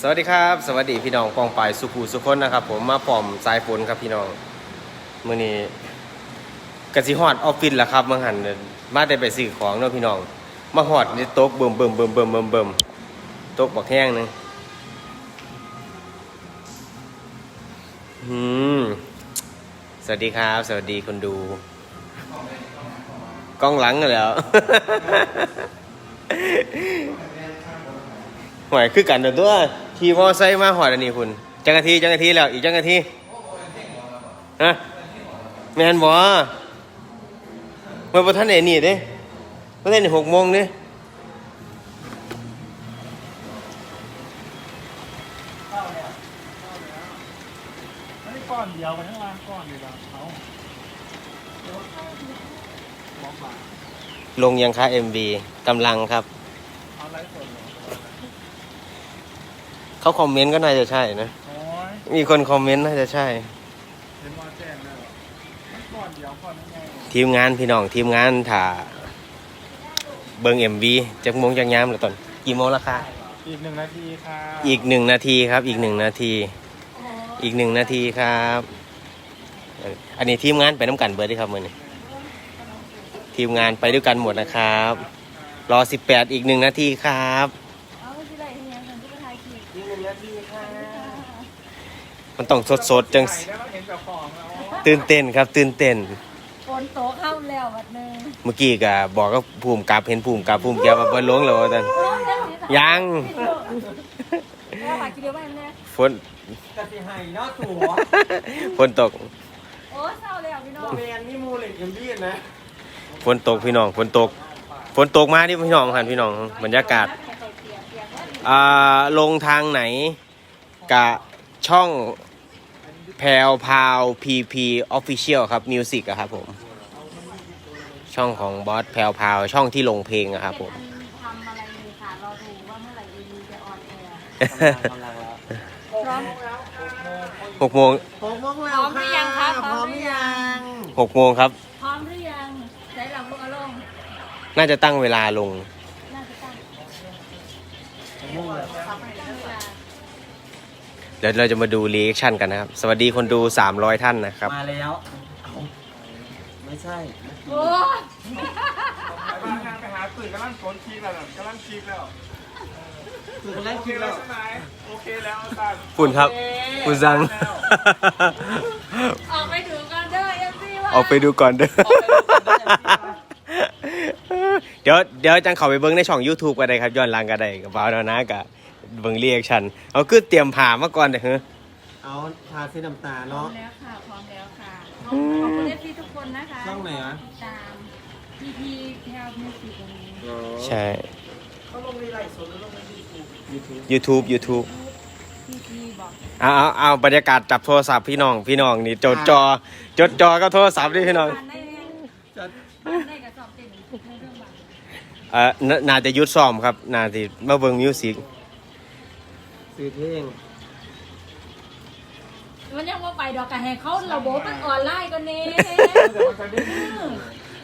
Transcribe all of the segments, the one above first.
สวัสดีครับ สวัสดีพี่น้องกองปลายสุขูสุคนนะครับ ผมมาพร้อมสายฝนครับพี่น้องมื้อนี้กสิฮอดออฟฟิศแล้วครับเมื่อหันมาได้ไปซื้อของเนาะพี่น้องมาฮอดนี่ตกเบิ่มเบิ่มเบิ่มเบิ่มเบิ่มเบิ่มตกบักแห้งหนึงอืมสวัสดีครับ สวัสดีคนดู กล้องหลังกันแหล้วหวยคือกันเด้อตัว ขี่มอไซค์มาหอดอันนี้คุณจังกะทีจังกะทีแล้วอีกจังกะทีฮะแมนบ่เมื่อประท่านไหนนี่เด้ประท่านไหนหกโมงเด้เข้าแล้วเข้าแล้วไม่ได้ก้อนเดียวกันทั้งร้านก้อนเดียวเขาบอกมาลงยังคะ MV กำลังครับเอาไลฟ์สด เหรอเขาคอมเมนต์ก็น่าจะใช่นะ โอ้ยมีคนคอมเมนต์น่าจะใช่ เห็นว่าแจ้งแล้วเหรอมันก้อนเดียวก้อนยังไงทีมงานพี่น้องทีมงานถ่าเบิง MV จากโมงจากยามหรือตอนกี่โมงแล้วคะอีกหนึ่งนาทีค่ะอีกหนึ่งนาทีครับ อีกหนึ่งนาที อีกหนึ่งนาทีครับอันนี้ทีมงานไปน้ำกันเบิร์ดด้วยครับมือนี้ทีมงานไปด้วยกันหมดนะครับ รอสิบแปดอีกหนึ่งนาทีครับ เอาสิไรเฮียฉันก็ไปถ่ายคลิป อีกหนึ่งนาทีครับ มันต้องสดสดๆจังไหนได้มาเห็นเจ้าของแล้วตื่นเต้นครับ ตื่นเต้น ฝนโตเข้าแล้ววัดหนึงเมื่อกี้ก็บอกก็ภูมิกับเห็นภูมิกับภูมิแกว่าเบิ้ลลงแล้วว่าท่านยังว่าหากินเดียวไปแม่ฝนกสิไห้เนาะตัวฝนตก โอ้เศร้าแล้วพี่น้องแมนนี่มูเหล็กยังบี้นะฝนตกพี่น้องฝนตกฝนตกมาที่พี่น้องหันพี่น้องบรรยากาศอ่าลงทางไหนกะช่อง แพลวพาวพีพีออฟฟิเชียลครับมิวสิกอะครับผม ช่องของบอสแพลวพาวช่องที่ลงเพลงอะครับผม ทำอะไรเลยค่ะรอดูว่าเมื่อไหร่ดีจะออนแอร์กำลังแล้วพร้อมหกโมงหกโมงแล้วพร้อมหรือยังครับพร้อมหรือยังหกโมงครับ พร้อมหรือยังใส่หลังลงอารมณ์น่าจะตั้งเวลาลงน่าจะตั้ง หกโมงแล้วตั้ง เวลาเดี๋ยวเราจะมาดูรีแอคชั่นกันนะครับ สวัสดีคนดู 300 ท่านนะครับ มาแล้วเอ้าไม่ใช่โอ้ยไปบ้านงานไปหาตื่นกำลังฝนคีกแล้วน่ะกำลังคีกแล้วคือคนแรกโอเคคิดแล้แล้ววใช่ไหมโอเคแล้วอาจารย์คุณครับ คุณซัง ออกไปดูกันเด้อเอ็มซีว่าออกไปดูก่อนเด้อ เดี๋ยวเดี๋ยวจังเขาไปเบิ้งในช่อง YouTube ก็ได้ครับย้อนหลังก็ได้กับเปล่าแล้วนะกับ เบิ้งเรียกชันเอาคือเตรียมผ่ามาก่อนเด้อเฮ้อเอาทาสีน้ำตาลพร้อเนาะ มแล้วค่ะ พร้อมแล้วค่ะ ขอบคุณเอฟซีทุกคนนะคะช่องไหนอะติดตามพีพีแพลวมิวสิกวันนี้ใช่เขาลงในไลฟ์สดหรือลงในยูทูบ YouTube YouTube พีพีบอกเอาเอาเอาบรรยากาศจับโทรศัพท์พี่น้องพี่น้องนี่จดจอจดจอก็โทรศัพท์ดิพี่น้องบ้านได้ไหมบ้านได้กับสอบเต็มในเรื่องบ้านเอ่อนาน่าจะหยุดซ้อมครับ น่าจะมาเบิ้งมิวสิก ซื้อเพลงมันยังว่าไปดอกกระแหกเขาระบบมันออนไลน์กันเน่เดี๋ยวมันจะได้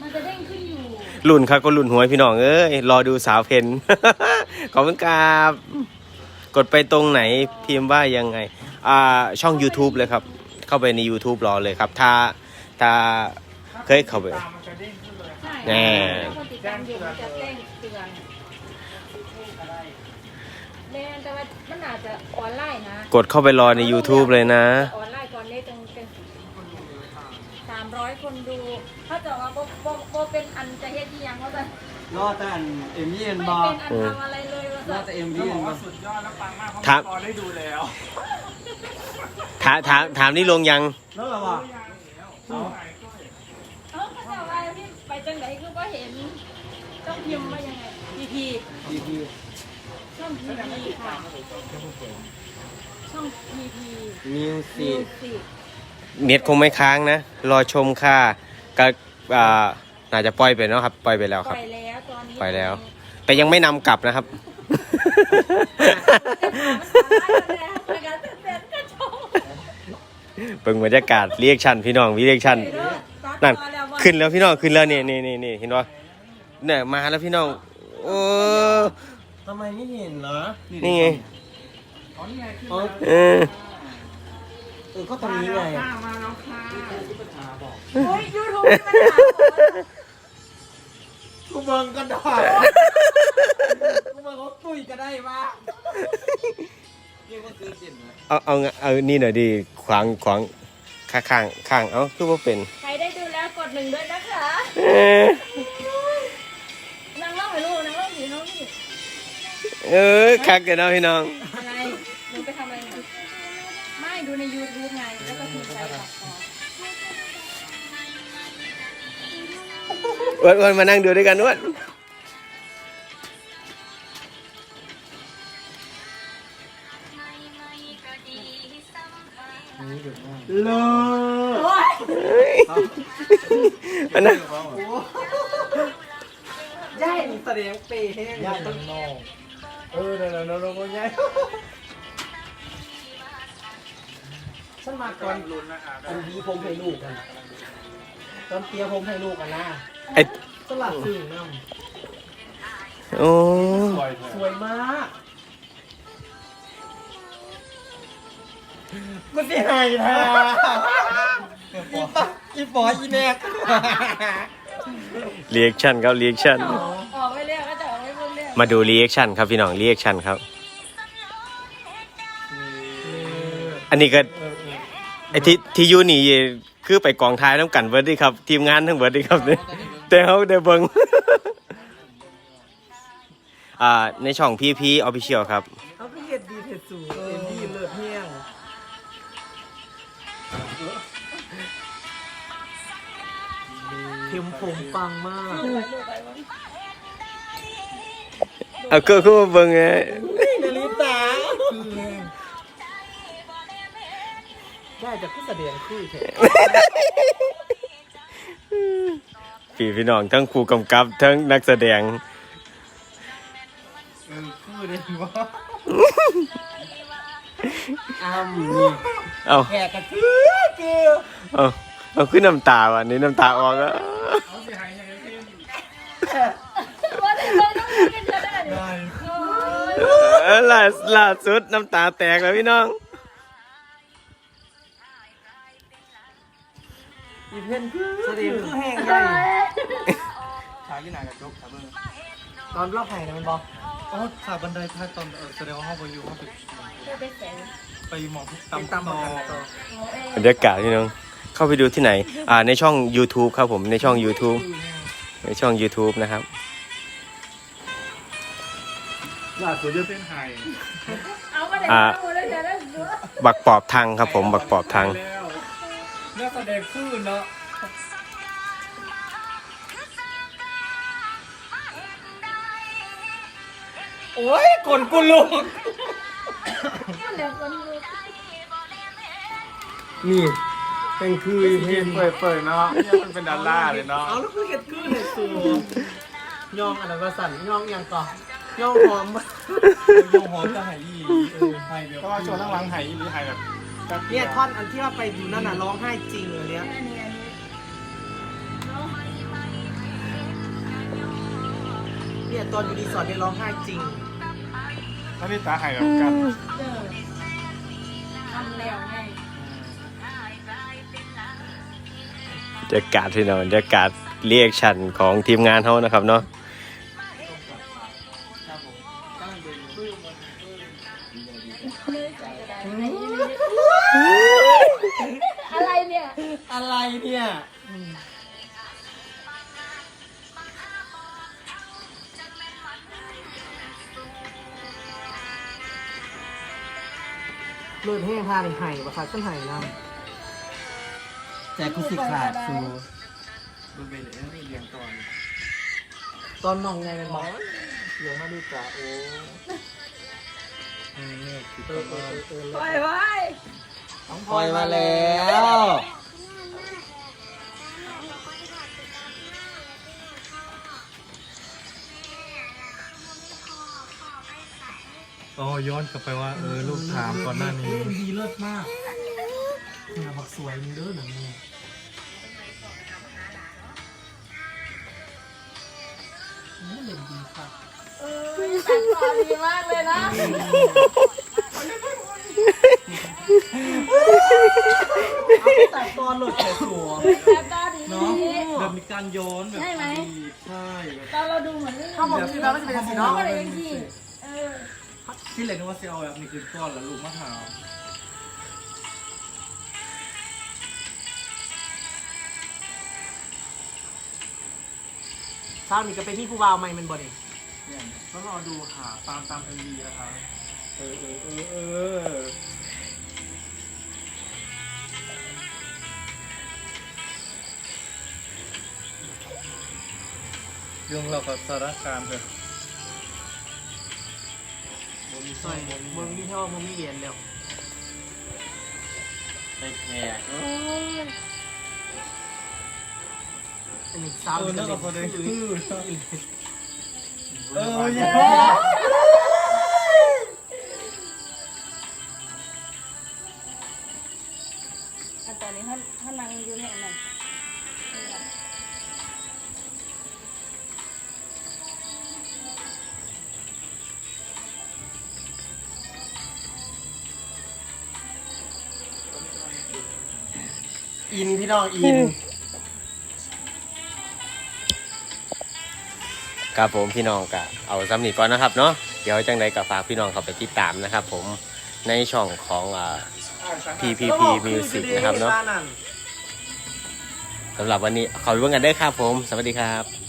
มันจะเด้งขึ้นอยู่รุ่นครับก็รุ่นหวยพี่น้องเอ้ยรอดูสาวเพน ขอบคุณครับกดไปตรงไหนพิมพ์ว่ายังไง อ่าช่อง YouTube เลยครับ เข้าไปใน YouTube รอเลยครับ ถ้าถ้าเคยเข้าไปตามมันจะเด้งขึ้นเลยใช่แน่ ถ้าคนติดตามอยู่มันจะเด้งเตือน แน่แต่ว่ามันอาจจะออนไลน์นะกดเข้าไปรอใน YouTube เลยนะ ออนไลน์ก่อนนี้จังเป็นสามร้อยคนดู ถ้าจะว่าโบโบโบเป็นอันจะเฮ็ดที่ยังว่าจะรอดแต่อันเอ็มยี่เอ็นไม่บอเป็นอันทำอะไรเลยว่ารอจะดแต่เอ็มต้อยี่งบเอ็อนกบอว่าสุดยอดและปังมากเพราะครับพอได้ดูแล้วถามถามถามนี่ลงยังรอดแล้ววะเอาเออเขาจะว่าพี่ไปจังไหนคือว่าเห็นต้องพิมพ์ว่ายังไงพีพี ดีดี ช่องพีพีค่ะ ช่องพีพีมิวสิมิวกสิกเน็ตคงไม่ค้างนะ รอชมค่ะก็อ่าน่าจะปล่อยไปเนาะครับ ปล่อยไปแล้วปครับ ล่อยแล้วตอนนี้ปล่อยแล้ว แต่ยังไม่นำกลับนะครับเบิ่งบรรยากาศเรียกชันพี่น้องวิเรียกชัน นั่น ขึ้นแล้วพี่น้องขึ้นแล้วนี่นี่นี่นี่เห็นปะเนี่ยมาแล้วพี่น้อง โอ้ ทำไมไม่เห็นเหรอนี่ไงออ๋อนี่ไงขึ้นเออเออเออก็ตรงนี้ไงข้ามาแล้วค่ะโอ้ยยูทูบมีปัญหาหมดกูเบิ่งกันดอกกูเบิ่งเขาตุ้ยก็ได้มาเรียกว่าซื้อเด่นนะเอาเอาเอานี่หน่อยดิขวางขวางข้างข้างข้างเอาคือว่าเป็น ใครได้ดูแล้วกดหนึ่งด้วยนะคะ เออคักกันเนาะพี่น้องอะไรหนูไปทำอะไรเนี่ยไม่ดูใน YouTube ไงแล้วก็พิมพ์ไปตัดต่ออ้วันอ้วันมานั่งดูด้วยกันอ้วันเลิศโอ้ยมานั่งย่ายนี่แสดงเปย์แห้งย่าตั้งนอก เออเดี๋ยวเดี๋ยวเดี๋ยวเดี๋ยวย่าฉันมาก่อนลุ้นนะครับอันดีผมให้ลูกกันตอนเตียผมให้ลูกกันนะไอ้สลัดสื่อน้โอ้สวยเถำสอะวยมากกูสิให้แท้อีปะอีปออีแนกรีแอคชั่นครับรีแอคชั่นออ มาดูรีแอคชั่นครับพี่น้องรีแอคชั่นครับ อันนี้ก็ไอ้ที่ที่อยูนี่คือไปกองท้ายน้ำกันเบิร์ดดีครับ ทีมงานทั้งเบิร์ดดีครับเนี่ยแต่เขาได้เบิ้งอ่าในช่องพีพีออฟฟิเชียลครับเขาก็เห็ดดีเห็ดสูงเอ็มดีเลือดแห้งเข็มผมปังมาก เอาก็คือมาเบิ้งไงนาริตาได้จะขึ้นแสดงคือเถอะพี่พี่น้องทั้งครูกำกับทั้งนักแสดงเออคือเด่นวะอ้ำนี่เอาแขกกระเทือเกือเอาเอาขึ้นน้ำตาว่ะนี่น้ำตาออกแล้ว เขาเสียหายยังไงพี่ ว่าแต่เราต้องเรียนจะได้ เนี่ยได้โอ้ยเออล่าล่าสุดน้ำตาแตกแล้วพี่น้อง อีเพ่นคือแสดงคือแห้งใหใช่ญ่ฉายที่ไหนกับจกครับเบิ้งตอนรอบไห้นะมันบอกอ๋อขาบันไดพาตอนเออแสดงว่าห้องไปอยู่ห้องไปไปแสงไปหมองตำตำตำต่มาอกันต่อบรรยากาศพี่น้อง เข้าไปดูที่ไหน อ่าในช่อง YouTube ครับผมในช่อง YouTube ในช่อง YouTube นะครับ ล่าสุดจะเส้นไฮเอามาเดี๋ยวดูเลยเดี๋ยวได้ดูบักปอบทางครับผมบักปอบทาง แล้วนักแสดงคลื่นเนาะโอ้ยกนกูลุกเดี๋ยวคนดูนี่เป็นคืออีเห็เพ่นนเปิดๆเนาะเนี่ยมันเป็นดอลลาร์เลยเนาะ เอาแล้วคือเห็ดคือเห็ดสูย่องอะไรมาสั่นย่องยังก่อน ย่องหอมยงหอมจะหายอีเออหายเดี๋ยวก็ชวนนั่งหลังหายอีหรือหายแบบเนี่ยท่อนอันที่ว่าไปดูนั่นน่ะร้องไห้จริงเลยเนี้ยอันนี้อันนี้เนาะเนี่ยตอนอยู่รีสอร์ทเนี่ยร้องไห้จริงถ้านี่ตาหายแบบกันเจอทำแล้วไงบรรยากาศพี่น้องบรรยากาศรีแอคชั่นของทีมงานเขานะครับเนาะ เลือดแห้งทาในไห่ปะคะต้นไห่น้ำแต่กูสิขาดสูมันเป็นเรื่องเรียงก่อนตอนน้องไงเป็นบอกเหลือมาดูจ้าโอ้เนี่ยคือเอตัวอเออบ้านเออปล่อยไว้ปล่อยมาแล้ว อ้อย้อนกลับไปว่าเออลูกถามก่อนหน้านี้ดีเลิศมากเนี่ยบักสวยมีเลิศหนังเนี่ยโอ้เล่นดีครับตัดต่ดีมากเลยนะเอาไต่ตอนหลุดแต่สวย ตัดต่อดีเนาแบบมีการย้อนแบบใช่ไหม ใช่ตอนเราดูเหมือนเรื่องเขาบอกคือเราจะเป็นสีน้อง ก็เลยยังที่ ที่เลยนึกว่าเซลแบบนี้คือก้อนแล้วลูกมะพร้าวเช้านี่ก็เป็นพี่ผู้บ่าวใหม่มันบ่นี่เนี่ยก็รอดูค่ะ ตามตามเอ็มวีนะคะเออเออเออเออเรื่องเรากับสารการเถอะ ซอยบ่มีเท่าบ่มีเหรียญแล้วไปแขกอันนี้สาวเออจะแล้วเล่ก็นพอได้คืคืออเอออย่าอันตอนนี้ท่านท่านนั่งอยู่เนี่ยนั่น อินพี่น้องอิน ครับผมพี่น้องกะเอาซ้ำนีก่อนนะครับเนาะเดี๋ยวจังใดกับฝากพี่น้องเข้าไปติดตามนะครับ ผมในช่องของอ่า PPP Music นะครับเนาะสำหรับวันนี้ขอไปเบิ่งกันได้อครับผม สวัสดีครับ